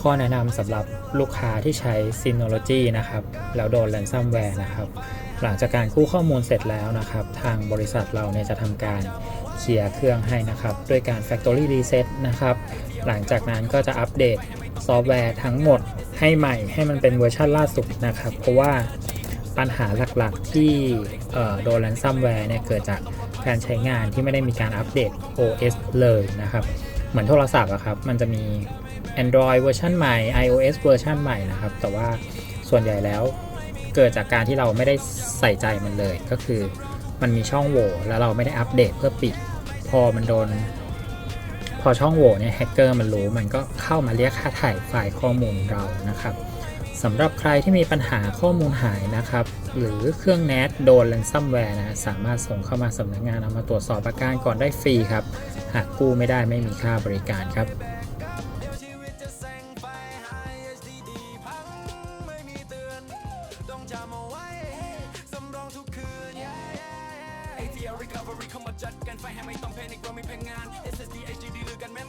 ข้อแนะนำสำหรับลูกค้าที่ใช้ Synology นะครับ แล้วโดน ransomware นะครับ หลังจากการกู้ข้อมูลเสร็จแล้วนะครับ ทางบริษัทเราเนี่ยจะทำการเคลียร์เครื่องให้นะครับ ด้วยการ factory reset นะครับ หลังจากนั้นก็จะอัปเดตซอฟต์แวร์ทั้งหมดให้ใหม่ให้มันเป็นเวอร์ชันล่าสุดนะครับ เพราะว่าปัญหาหลักๆที่โดน ransomware เนี่ยเกิดจากการใช้งานที่ไม่ได้มีการอัปเดต OS เลยนะครับ เหมือนโทรศัพท์อะครับ มันจะมี Android เวอร์ชันใหม่ iOS เวอร์ชันใหม่นะครับ แต่ว่าส่วนใหญ่แล้วเกิดจากการที่เราไม่ได้ใส่ใจมันเลย ก็คือมันมีช่องโหว่แล้วเราไม่ได้อัปเดตเพื่อปิด พอมันโดน พอช่องโหว่เนี่ยแฮกเกอร์มันรู้มันก็เข้ามาเรียกค่าถ่ายไฟล์ข้อมูลเรานะครับสำหรับใครที่มีปัญหาข้อมูลหายนะครับ หรือเครื่อง NAT โดน ransomware นะสามารถส่งเข้ามาสำนักงานเอามาตรวจสอบอาการก่อนได้ฟรีครับ หากกู้ไม่ได้ไม่มีค่าบริการครับไม่ต้องเอาไว้สำรองทุกคืน yeah, yeah, yeah. ATL recovery เข้ามาจัดการไฟให้ไม่ต้องแพนิคเรามีแผนงาน SSD HDD หรือกันแม่